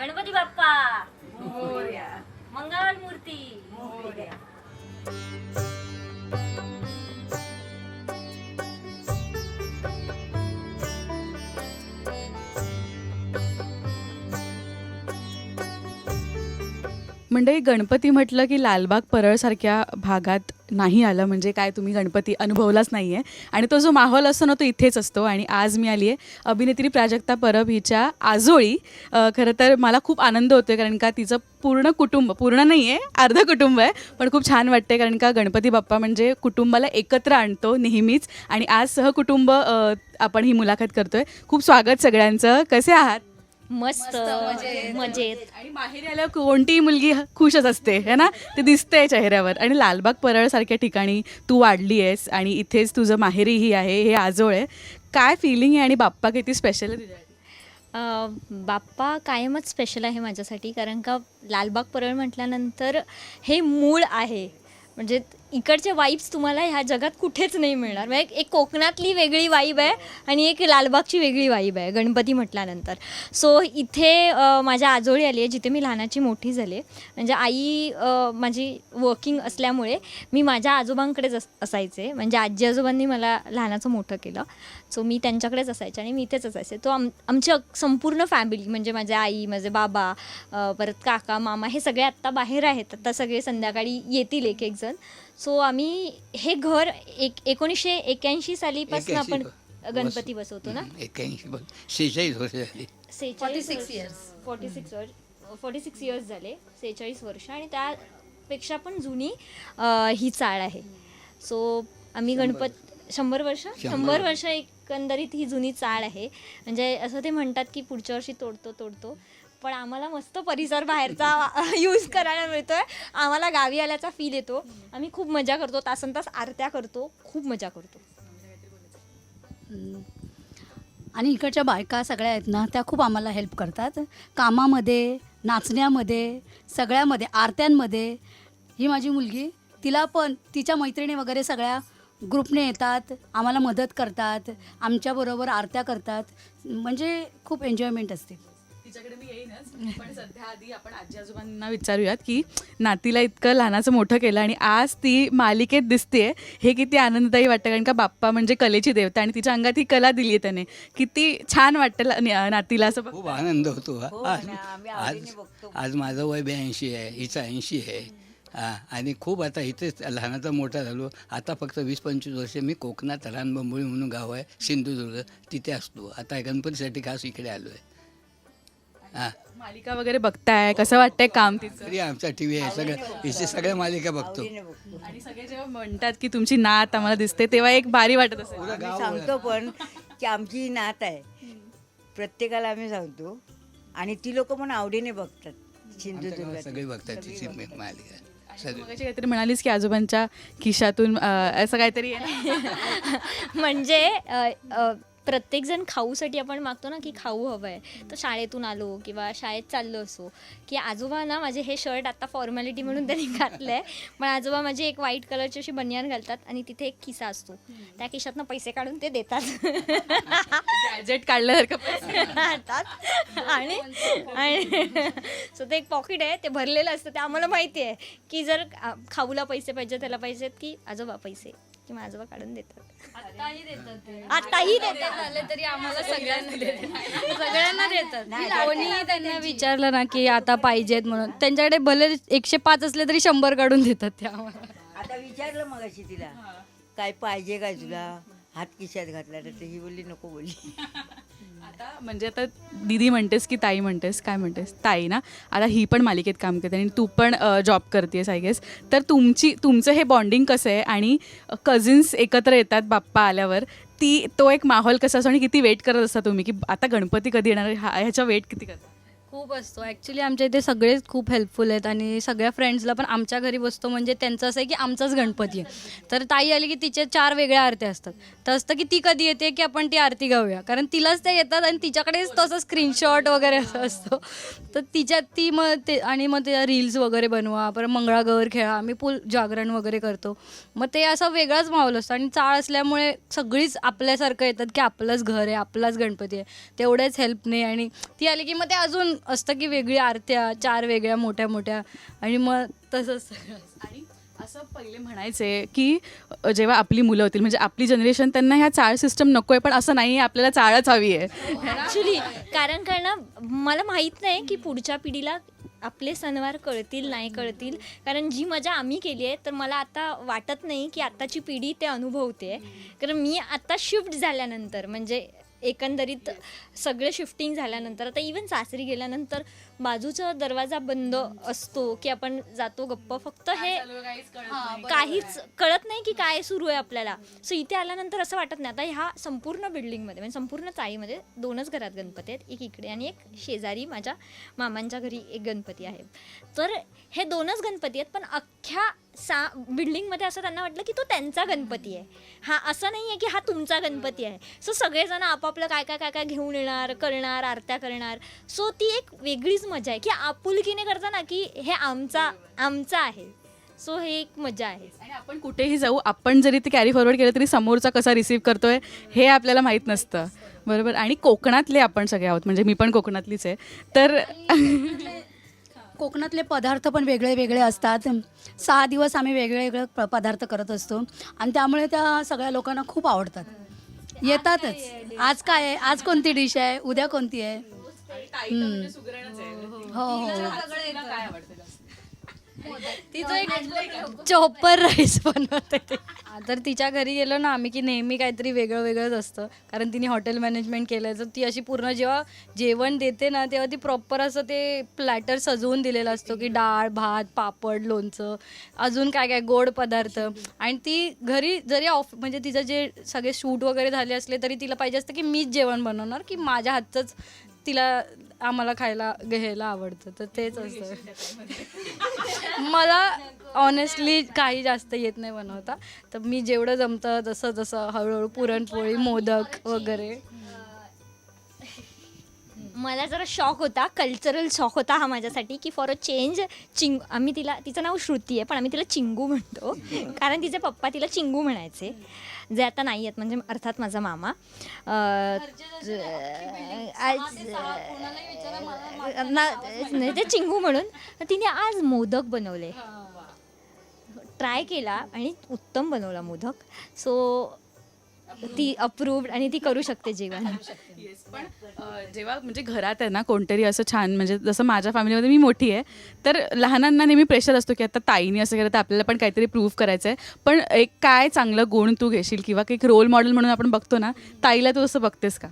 गणपती बाप्पा. मंगल मूर्ती. मोर्या. म्हणजे गणपती म्हटलं की लालबाग परळसारख्या भागात नाही आलं म्हणजे काय तुम्ही गणपती अनुभवलाच नाही आहे आणि तो जो माहोल असतो ना तो इथेच असतो. आणि आज मी आली आहे अभिनेत्री प्राजक्ता परब हिच्या आजोळी. खरं तर मला खूप आनंद होतो कारण का तिचं पूर्ण कुटुंब पूर्ण नाही आहे अर्धं कुटुंब आहे पण खूप छान वाटते कारण का गणपती बाप्पा म्हणजे कुटुंबाला एकत्र आणतो नेहमीच. आणि आज सहकुटुंब आपण ही मुलाखत करतोय. खूप स्वागत सगळ्यांचं. कसे आहात? मस्त मजेत. आणि माहेरी आल्यावर कोणतीही मुलगी खुशच असते है ना? ते दिसतंय चेहऱ्यावर. आणि लालबाग परळसारख्या ठिकाणी तू वाढली आहेस आणि इथेच तुझं माहेरीही आहे हे आजोळ आहे. काय फिलिंग आहे आणि बाप्पा किती स्पेशल आहे तुझ्यासाठी? अं, बाप्पा कायमच स्पेशल आहे माझ्यासाठी कारण का लालबाग परळ म्हटल्यानंतर हे मूळ आहे. म्हणजे इकडचे वाईब्स तुम्हाला ह्या जगात कुठेच नाही मिळणार. म्हणजे एक- कोकणातली वेगळी वाईब आहे आणि एक लालबागची वेगळी वाईब आहे गणपती म्हटल्यानंतर. सो इथे माझ्या आजोळी आली आहे जिथे मी लहानाची मोठी झाली आहे. म्हणजे आई माझी वर्किंग असल्यामुळे मी माझ्या आजोबांकडेच अस असायचे. म्हणजे आजी आजोबांनी मला लहानाचं मोठं केलं. सो मी त्यांच्याकडेच असायचे आणि मी इथेच असायचे. तो आम आमची संपूर्ण फॅमिली म्हणजे माझे आई माझे बाबा परत काका मामा हे सगळे आत्ता बाहेर आहेत. आता सगळे संध्याकाळी येतील एक एक जण. सो आम्ही हे घर एक एकोणीसशे एक्याऐंशी सालीपासून आपण गणपती बसवतो ना? वर्ष झाली. सेहेचाळीस फोर्टी सिक्स वर्ष. फोर्टी सिक्स इयर्स झाले सेहेचाळीस वर्ष. आणि त्यापेक्षा पण जुनी ही चाळ आहे. सो आम्ही गणपत शंभर वर्ष? शंभर वर्ष एकंदरीत ही जुनी चाळ आहे. म्हणजे असं ते म्हणतात की पुढच्या वर्षी तोडतो तोडतो. पण आम्हाला मस्त परिसर बाहेरचा यूज करायला मिळतोय. आम्हाला गावी आल्याचा फील येतो. आम्ही खूप मजा करतो. तासन तास आरत्या करतो. खूप मजा करतो. आणि इकडच्या बायका सगळ्या आहेत ना त्या खूप आम्हाला हेल्प करतात. कामामध्ये नाचण्यामध्ये सगळ्यामध्ये आरत्यांमध्ये. ही माझी मुलगी तिला पण तिच्या मैत्रिणी वगैरे सगळ्या ग्रुपने येतात आम्हाला मदत करतात आमच्याबरोबर आरत्या करतात. म्हणजे खूप एन्जॉयमेंट असते. येईनच. पण सध्या आधी आपण आजी आजोबांना विचारूयात की नातीला इतकं लहानाचं मोठं केलं आणि आज ती मालिकेत दिसते हे किती आनंददायी वाटतं. कारण का बाप्पा म्हणजे कलेची देवता आणि तिच्या अंगात ही कला दिली आहे त्याने. किती छान वाटतं ला- नि- नातीला असं बघ. खूप आनंद होतो आज आज आज माझं वय ब्याऐंशी आहे हिचं ऐंशी आहे. हा आणि खूप आता इथेच लहानाचा मोठा झालो. आता फक्त वीस पंचवीस वर्ष मी कोकणात रानबंबोळी म्हणून गाव आहे सिंधुदुर्ग. तिथे असतो. आता गणपतीसाठी खास इकडे आलो आहे हां. मालिका वगैरे बघताय? कसं वाटतंय काम तिचं? तरी आमचा टी व्ही आहे सगळं हिचे सगळ्या मालिका बघतो. आणि सगळे जेव्हा म्हणतात की तुमची नात आम्हाला दिसते तेव्हा एक भारी वाटत असेल. आम्ही सांगतो पण की आमची नात आहे. प्रत्येकाला आम्ही सांगतो. आणि ती लोक पण आवडीने बघतात. आमच्या सिंधुदुर्गात सगळे बघतात तिची मालिका. सगळे. मगाशी काहीतरी म्हणालीस की आजोबांच्या खिशातून अं, असं काहीतरी आहे. ना म्हणजे अ, अ, प्रत्येकजण खाऊसाठी आपण मागतो ना की खाऊ हवं आहे तर शाळेतून आलो किंवा शाळेत चाललो असो की आजोबा ना माझे हे शर्ट आता फॉर्मॅलिटी म्हणून त्यांनी घातलं आहे पण आजोबा माझी एक व्हाईट कलरची अशी बनियान घालतात आणि तिथे एक खिसा असतो. त्या खिशातनं पैसे काढून ते देतात. गॅजेट काढल्यासारखं. हातात. आणि आणि सो ते एक पॉकेट आहे ते भरलेलं असतं ते आम्हाला माहिती आहे की जर आ, खाऊला पैसे पाहिजे त्याला पाहिजे की आजोबा पैसे. की आजोबा काढून देतात. आताही देतात झाले तरी आम्हाला सगळ्यांना देतात. सगळ्यांना देतात. कोणीही त्यांना विचारलं ना की आता पाहिजेत म्हणून. त्यांच्याकडे भले एकशे पाच असले तरी शंभर काढून देतात ते आम्हाला. आता विचारलं मग अशी तिला काय पाहिजे काय तुला? हात खिशात घातला तर ही बोलली नको बोलली. आता म्हणजे आता दीदी म्हणतेस की ताई म्हणतेस काय म्हणतेस? ताई ना? आता ही पण मालिकेत काम करते आणि तू पण जॉब करतेस आय गेस तर तुमची तुमचं हे बॉन्डिंग कसं आहे आणि कझिन्स एकत्र येतात बाप्पा आल्यावर ती तो एक माहोल कसा असतो आणि किती वेट करत असता तुम्ही? की आता गणपती कधी येणार हा वेट किती करता? खूप असतो. ॲक्च्युली आमच्या इथे सगळेच खूप हेल्पफुल आहेत आणि सगळ्या फ्रेंड्सला पण आमच्या घरी बसतो म्हणजे त्यांचं असं आहे की आमचाच गणपती आहे. तर ताई आली की तिच्या चार वेगळ्या आरत्या असतात. तर असतं की ती कधी येते की आपण ती आरती गाऊया. कारण तिलाच ते येतात आणि तिच्याकडेच तसं स्क्रीनशॉट वगैरे असं असतो. तर तिच्यात ती मग ते आणि मग त्या रील्स वगैरे बनवा परत मंगळागौर खेळा आम्ही पूल जागरण वगैरे करतो. मग ते असा वेगळाच माहोल असतो आणि चाळ असल्यामुळे सगळीच आपल्यासारखं येतात की आपलंच घर आहे आपलाच गणपती आहे. तेवढ्याच हेल्पने आणि ती आली की मग ते अजून असतं की वेगळी आरत्या चार वेगळ्या मोठ्या मोठ्या. आणि मग तसंच सगळं आणि असं पहिले म्हणायचे की जेव्हा आपली मुलं होतील म्हणजे आपली जनरेशन त्यांना ह्या चाळ सिस्टम नको आहे पण असं नाही आहे आपल्याला चाळच हवी आहे. ॲक्च्युली कारण कारण ना मला माहीत नाही की पुढच्या पिढीला आपले सणवार कळतील नाही कळतील. कारण जी मजा आम्ही केली आहे तर मला आता वाटत नाही की आत्ताची पिढी ते अनुभवते. कारण मी आत्ता शिफ्ट झाल्यानंतर म्हणजे एकंदरीत सगळे शिफ्टिंग झाल्यानंतर आता इवन सासरी गेल्यानंतर बाजूचा दरवाजा बंद असतो की आपण जातो गप्प फक्त हे काहीच कळत नाही की काय सुरू आहे आपल्याला. सो इथे आल्यानंतर असं वाटत नाही. आता ह्या संपूर्ण बिल्डिंगमध्ये म्हणजे संपूर्ण चाळीमध्ये दोनच घरात गणपती आहेत. एक इकडे आणि एक शेजारी माझ्या मामांच्या घरी एक गणपती आहे. तर हे दोनच गणपती आहेत पण अख्ख्या सा बिल्डिंगमध्ये असं त्यांना वाटलं की तो त्यांचा गणपती आहे. हा असं नाही आहे की हा तुमचा गणपती आहे. सो सगळेजण आपापलं काय काय काय काय घेऊन येणार करणार आरत्या करणार. सो ती एक वेगळीच मजा आहे की आपुलकीने करता ना की हे आमचा आमचा आहे. सो हे एक मजा आहे. आणि आपण कुठेही जाऊ आपण जरी ते कॅरी फॉरवर्ड केलं तरी समोरचा कसा रिसीव्ह करतोय हे आपल्याला माहीत नसतं. बरोबर? आणि कोकणातले आपण सगळे आहोत. म्हणजे मी पण कोकणातलीच आहे. तर कोकणातले पदार्थ पण वेगळे वेगळे असतात. सहा दिवस आम्ही वेगळे वेगळे प- पदार्थ करत असतो. आणि त्यामुळे त्या सगळ्या लोकांना खूप आवडतात. येतातच. आज काय आहे? आज कोणती डिश आहे? उद्या कोणती आहे? हम्म. हो हो. तिचं एक चॉपर राईस बनवते तर तिच्या घरी गेलो ना आम्ही की नेहमी काहीतरी वेगळं वेगळंच असतं. कारण तिने हॉटेल मॅनेजमेंट केलं तर ती अशी पूर्ण जेव्हा जेवण देते ना तेव्हा ती प्रॉपर असं ते प्लॅटर सजवून दिलेलं असतो की डाळ भात पापड लोणचं अजून काय काय गोड पदार्थ. आणि ती घरी जरी ऑफ म्हणजे तिचं जे सगळे शूट वगैरे झाले असले तरी तिला पाहिजे असतं की मीच जेवण बनवणार की माझ्या हातचंच तिला आम्हाला खायला घ्यायला आवडतं तर तेच असतं. मला ऑनेस्टली काही जास्त येत नाही बनवता. तर मी जेवढं जमतं जसं जसं हळूहळू पुरणपोळी मोदक वगैरे. मला जरा शॉक होता कल्चरल शॉक होता हा माझ्यासाठी की फॉर अ चेंज चिंग आम्ही तिला तिचं नाव श्रुती आहे पण आम्ही तिला चिंगू म्हणतो. कारण तिचे पप्पा तिला चिंगू म्हणायचे. जे आता नाही आहेत म्हणजे अर्थात माझा मामा. ना- ते चिंगू म्हणून. तिने आज मोदक बनवले. ट्राय केला आणि उत्तम बनवला मोदक. सो ती अप्रूव्ड आणि ती करू शकते जेवण. पण अ, जेव्हा म्हणजे घरात आहे ना कोणतरी असं छान म्हणजे जसं माझ्या फॅमिलीमध्ये मी मोठी आहे तर लहानांना नेहमी प्रेशर असतो की आता ताईने असं केलं तर आपल्याला पण काहीतरी प्रूव्ह करायचं आहे पण एक काय चांगलं गुण तू घेशील किंवा एक रोल मॉडेल म्हणून आपण बघतो ना ताईला तू असं बघतेस का?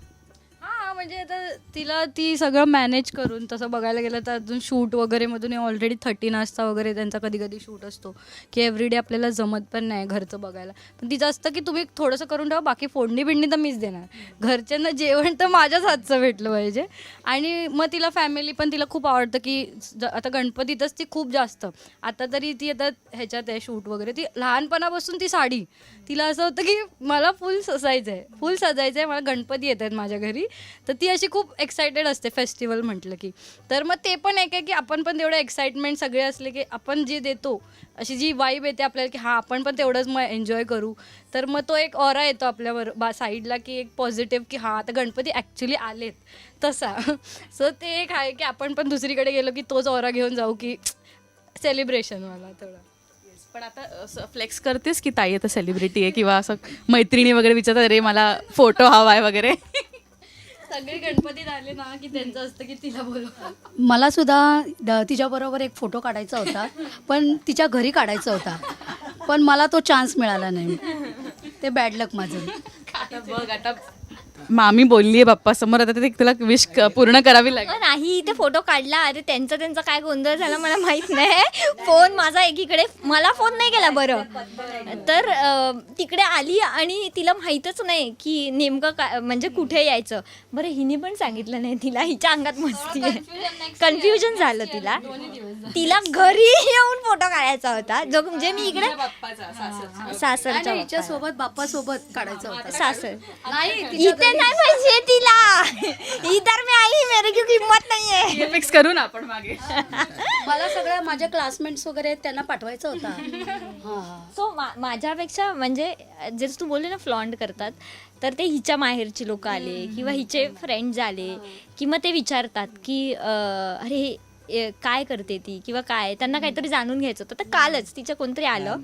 म्हणजे आता तिला ती सगळं मॅनेज करून तसं बघायला गेलं तर अजून शूट वगैरे मधून ऑलरेडी थर्टीन नाश्ता वगैरे त्यांचा कधी कधी शूट असतो की एव्हरीडे आपल्याला जमत पण नाही घरचं बघायला. पण तिचं असतं की तुम्ही थोडंसं करून ठेवा बाकी फोडणी बिडणी तर मीच देणार. घरच्यांना जेवण तर माझ्याच हातचं भेटलं पाहिजे. आणि मग तिला फॅमिली पण तिला खूप आवडतं की आता गणपतीतच ती खूप जास्त. आता तरी ती आता ह्याच्यात आहे शूट वगैरे. ती लहानपणापासून ती साडी तिला असं होतं की मला फुल सजायचं आहे फुल सजायचं आहे मला गणपती येत आहेत माझ्या घरी. तर ती अशी खूप एक्सायटेड असते फेस्टिवल म्हटलं की. तर मग ते पण एक आहे की आपण पण तेवढं एक्साइटमेंट सगळे असले की आपण जे देतो अशी जी वाईब येते आपल्याला की हां आपण पण तेवढंच मग एन्जॉय करू. तर मग तो एक ऑरा येतो आपल्यावर बा साईडला की एक पॉझिटिव्ह की हां आता गणपती ॲक्च्युली आलेत. तसा. सो ते एक आहे की आपण पण दुसरीकडे गेलो की तोच ऑरा घेऊन जाऊ की सेलिब्रेशनवाला थोडा पण आता असं फ्लेक्स करतेस की ताई आता सेलिब्रिटी आहे किंवा असं मैत्रिणी वगैरे विचारतात रे मला फोटो हवा आहे वगैरे. सगळे गणपतीत आले ना की त्यांचं असतं की तिला बोलवा. मला सुद्धा तिच्याबरोबर एक फोटो काढायचा होता पण तिच्या घरी काढायचा होता. पण मला तो चान्स मिळाला नाही. ते बॅड लक माझं. आता बघ आता मामी बोलली आहे बाप्पा समोर आता ते तुला विश पूर्ण करावी लागेल. नाही ते फोटो काढला. अरे त्यांचा त्यांचा काय गोंधळ झाला मला माहीत नाही. फोन माझा एकीकडे मला फोन नाही केला बरं. तर अ, तिकडे आली आणि तिला माहीतच नाही की नेमकं काय म्हणजे कुठे यायचं. बरं हिने पण सांगितलं नाही तिला. हिच्या अंगात मस्ती आहे. कन्फ्युजन झालं तिला. तिला घरी येऊन फोटो काढायचा होता. जो म्हणजे मी इकडे सासरच्या आणि हिच्या सोबत बाप्पा सोबत काढायचा होता. सासर. नाही तिच्या इथे नाही पाहिजे तिला इधर में आई मेरे की किंमत नाहीये फिक्स करू ना आपण मागे मला सगळ्या माझ्या क्लासमेट्स वगैरे आहेत, त्यांना पाठवायचा होता हां सो मा माझ्यापेक्षा म्हणजे जे तू बोलले ना फ्लॉन्ट करतात तर ते हिच्या माहेरची लोक आले किंवा हिचे फ्रेंड्स आले की मग ते विचारतात की अं, अरे काय करते ती किंवा काय? त्यांना काहीतरी जाणून घ्यायचं होतं. तर कालच तिच्या कोणतरी आलं.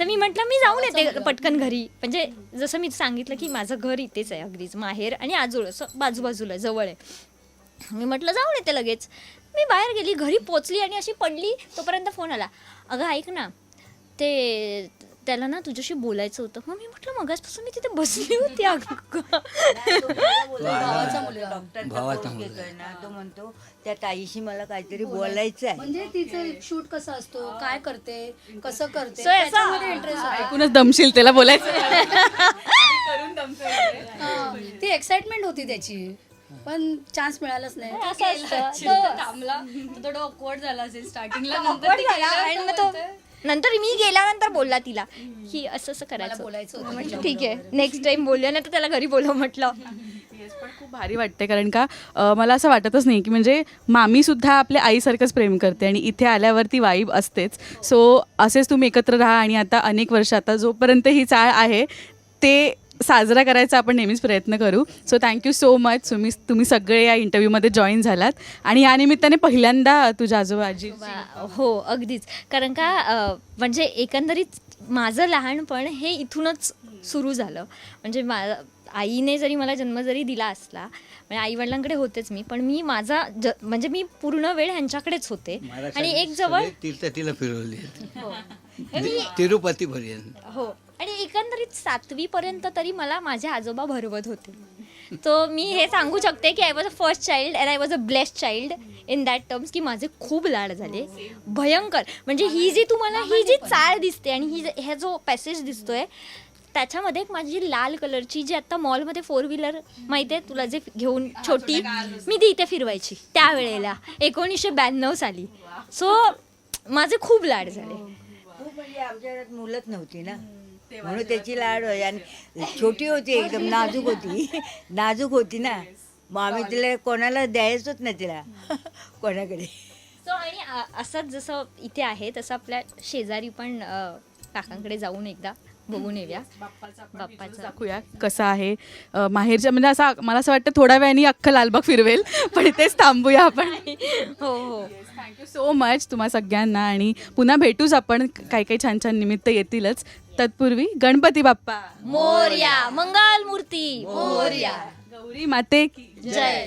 तर मी म्हटलं मी जाऊन येते पटकन घरी. म्हणजे जसं मी सांगितलं की माझं घर इथेच आहे अगदीच माहेर आणि आजोळ असं बाजूबाजूला जवळ आहे. मी म्हटलं जाऊन येते लगेच. मी बाहेर गेली घरी पोचली आणि अशी पडली. तोपर्यंत फोन आला. अगं ऐक ना ते त्याला ना तुझ्याशी बोलायचं होतं. मग मी म्हटलं मगासपासून मी तिथे बसली होती अगं. भावाचा मुलगा. डॉक्टरचा भावाचा कोर्स मुलगा. घेतोय ना तो म्हणतो त्या ताईशी मला काहीतरी बोलायचं. आहे म्हणजे तिचं शूट कसं असतो? काय करते? कसं करते? So, याचा- त्याच्यामध्ये इंटरेस्ट ऐकूनच दमशील त्याला बोलायचं. ती एक्साइटमेंट होती त्याची. पण चान्स मिळालाच नाही. असं असतं. तो थांबला. तो थोडं ऑकवर्ड झाला असेल स्टार्टिंगला आणि मग तो नंतर मी गेल्यानंतर बोलला तिला की असं असं करायचं. बोलायचं होतं. म्हटलं ठीक आहे नेक्स्ट टाइम बोलूया नाही तर त्याला घरी बोलव म्हटलं. Yes, पण खूप भारी वाटते कारण का अ, मला असं वाटतच नाही की म्हणजे मामी सुद्धा आपल्या आईसारखंच प्रेम करते आणि इथे आल्यावर ती वाईब असतेच. सो असेच तुम्ही एकत्र राहा आणि आता अनेक वर्ष आता जोपर्यंत ही चाळ आहे ते साजरा करायचा आपण नेहमीच प्रयत्न करू. सो थँक्यू सो मच तुम्ही तुम्ही सगळे या इंटरव्ह्यूमध्ये जॉईन झालात. आणि या निमित्ताने पहिल्यांदा तुझ्या आजोबाजी हो अगदीच. कारण का म्हणजे एकंदरीत माझं लहानपण हे इथूनच सुरू झालं. म्हणजे मा आईने जरी मला जन्म जरी दिला असला म्हणजे आईवडिलांकडे होतेच मी पण मी माझा ज म्हणजे मी पूर्ण वेळ ह्यांच्याकडेच होते. आणि एक जवळ तीर्थ तिला फिरवली. हो. तिरुपती पर्यंत हो. आणि एकंदरीत सातवीपर्यंत तरी मला माझे आजोबा भरवत होते. तो मी हे सांगू शकते की I was a first child and I was a blessed child in that terms की माझे खूप लाड झाले. भयंकर. म्हणजे ही जी तुम्हाला ही जी चाळ दिसते आणि ही ह्या जो पॅसेज दिसतोय त्याच्यामध्ये एक माझी लाल कलरची जी आता मॉलमध्ये फोर व्हीलर माहिती आहे तुला जे घेऊन छोटी मी ती इथे फिरवायची. त्यावेळेला एकोणीसशे ब्याण्णव साली. सो माझे खूप लाड झाले. खूप म्हणजे आमच्या घरात मुलंच नव्हती ना. म्हणून त्याची लाड होय. आणि छोटी होती एकदम नाजूक होती. नाजूक होती ना. मग आम्ही तिला कोणाला द्यायचोच नाही तिला. कोणाकडे. सो आणि अ- असंच जसं इथे आहे तसं आपल्या शेजारी पण अ, काकांकडे जाऊन एकदा बघून येऊया. बाप्पाचं दाखवूया कसं आहे. अ, माहेरच्या म्हणजे असं मला असं वाटतं थोड्या वेळाने अख्खं लालबाग फिरवेल पण इथेच थांबूया आपण. हो हो. थँक्यू सो मच तुम्हा सगळ्यांना. आणि पुन्हा भेटूच आपण. काही काही छान छान निमित्त येतीलच. तत्पूर्वी गणपती बाप्पा. मोर्या मंगल मूर्ती मोर्या. गौरी माते की. जय.